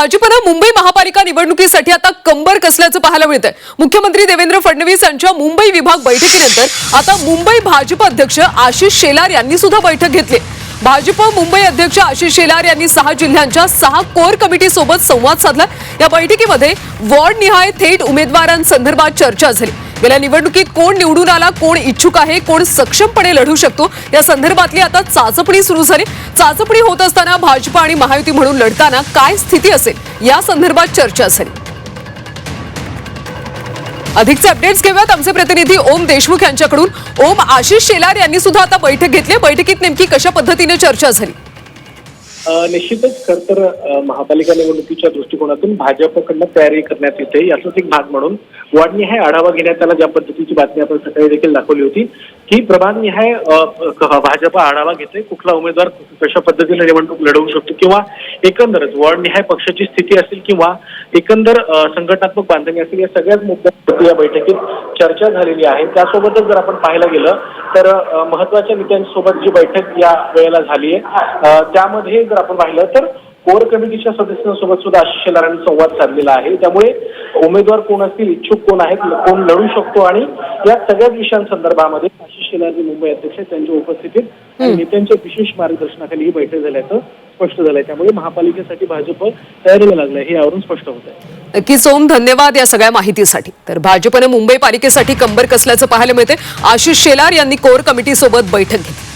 भाजपनं मुंबई महापालिका निवडणुकीसाठी आता कंबर कसल्याचं पाहायला मिळतंय. मुख्यमंत्री देवेंद्र फडणवीस यांच्या मुंबई विभाग बैठकीनंतर आता मुंबई भाजप अध्यक्ष आशिष शेलार यांनी सुद्धा बैठक घेतली. भाजप मुंबई अध्यक्ष आशिष शेलार यांनी सहा जिल्ह्यांच्या सहा कोर कमिटी सोबत संवाद साधला. या बैठकीमध्ये वॉर्ड निहाय थेट उमेदवारांसंदर्भात चर्चा झाली. गेल्या निवडणुकीत कोण निवडून आला कोण इच्छुक आहे कोण सक्षमपणे लढू शकतो या संदर्भातली आता चाचपणी सुरू झाली. चाचपणी होत असताना भाजपा आणि महायुती म्हणून लढताना काय स्थिती असेल या संदर्भात चर्चा झाली. अधिकचे अपडेट्स घेऊयात. आमचे प्रतिनिधी ओम देशमुख यांच्याकडून. ओम आशिष शेलार यांनी सुद्धा आता बैठक घेतली. बैठकीत नेमकी कशा पद्धतीने चर्चा झाली? निश्चितच खर तर महापालिका निवडणुकीच्या दृष्टिकोनातून भाजपकडनं तयारी करण्यात येते याचाच एक भाग म्हणून. वॉर्डनिहाय आढावा घेण्यात आला ज्या पद्धतीची बातमी आपण सकाळी देखील दाखवली होती की प्रभागनिहाय भाजपा आढावा घेते कुठला उमेदवार कशा पद्धतीने निवडणूक लढवू शकतो किंवा एकंदरच वॉर्डनिहाय पक्षाची स्थिती असेल किंवा एकंदर संघटनात्मक बांधणी असेल या सगळ्याच मुद्द्यांवरती या बैठकीत चर्चा झालेली आहे. त्यासोबतच जर आपण पाहायला गेलं तर महत्त्वाच्या नेत्यांसोबत जी बैठक या वेळेला झाली आहे त्यामध्ये जर आपण पाहिलं तर कोर कमिटीच्या सदस्यांसोबत सुद्धा आशिष शेलारांनी संवाद साधलेला आहे. त्यामुळे उमेदवार कोण असतील इच्छुक कोण आहेत कोण लढू शकतो आणि या सगळ्याच विषयांसंदर्भामध्ये आशिष शेलार जे मुंबई अध्यक्ष आहेत, त्यांच्या उपस्थितीत नेत्यांच्या विशेष मार्गदर्शनाखाली ही बैठक झाल्याचं स्पष्ट झालंय. त्यामुळे महापालिकेसाठी भाजप तयारीला लागलंय. हे यावरून स्पष्ट होत आहे. नक्कीच ओम धन्यवाद या सगळ्या माहितीसाठी. तर भाजपनं मुंबई पालिकेसाठी कंबर कसल्याचं पाहायला मिळते आशिष शेलार यांनी कोर कमिटीसोबत बैठक घेतली.